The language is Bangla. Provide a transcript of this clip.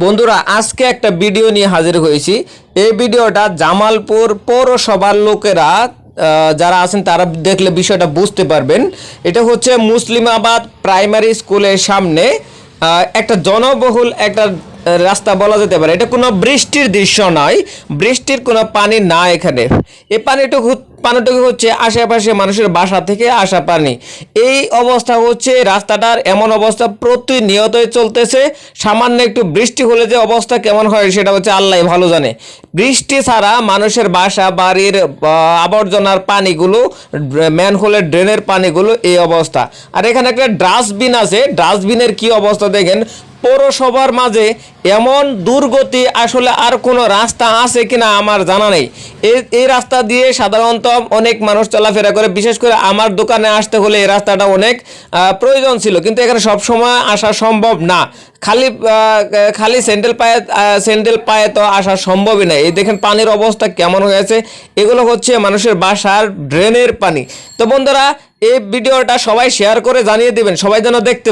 বন্ধুরা, আজকে একটা ভিডিও নিয়ে হাজির হয়েছি। এই ভিডিওটা জামালপুর পৌরসভার লোকেরা যারা আছেন তারা দেখলে বিষয়টা বুঝতে পারবেন। এটা হচ্ছে মুসলিমাবাদ প্রাইমারি স্কুলের সামনে একটা জনবহুল একটা রাস্তা বলা যেতে পারে। এটা কোনো বৃষ্টির দৃশ্য নয়। বৃষ্টির কোনো পানি না এখানে। এই পানিটুকু পানিটুকু হচ্ছে আশেপাশে মানুষের বাসা থেকে আসা পানি। এই অবস্থা হচ্ছে রাস্তাটার এমন অবস্থা প্রতিনিয়তই চলতেছে। সামান্য একটু বৃষ্টি হলে যে অবস্থা কেমন হয় সেটা হচ্ছে আল্লাহ ভালো জানে। বৃষ্টি ছাড়া মানুষের বাসা, বাড়ির আবর্জনার পানিগুলো ম্যান ম্যানহোলের ড্রেনের পানিগুলো এই অবস্থা। আর এখানে একটা ডাস্টবিন আছে। ডাস্টবিনের কি অবস্থা দেখেন? পৌরসভার মাঝে এমন দুর্গতি আসলে আর কোনো রাস্তা আছে কিনা আমার জানা নেই। এই রাস্তা দিয়ে সাধারণত অনেক মানুষ চলাফেরা করে, বিশেষ করে আমার দোকানে আসতে হলে এই রাস্তাটা অনেক প্রয়োজন ছিল, কিন্তু এখানে সব সময় আসা সম্ভব না। খালি খালি স্যান্ডেল পায়ে স্যান্ডেল পায়ে তো আসা সম্ভবই না। এই দেখেন পানির অবস্থা কেমন হয়েছে। এগুলো হচ্ছে মানুষের বাসার ড্রেনের পানি। তো বন্ধুরা, এই ভিডিওটা সবাই শেয়ার করে জানিয়ে দিবেন, সবাই যেন দেখতে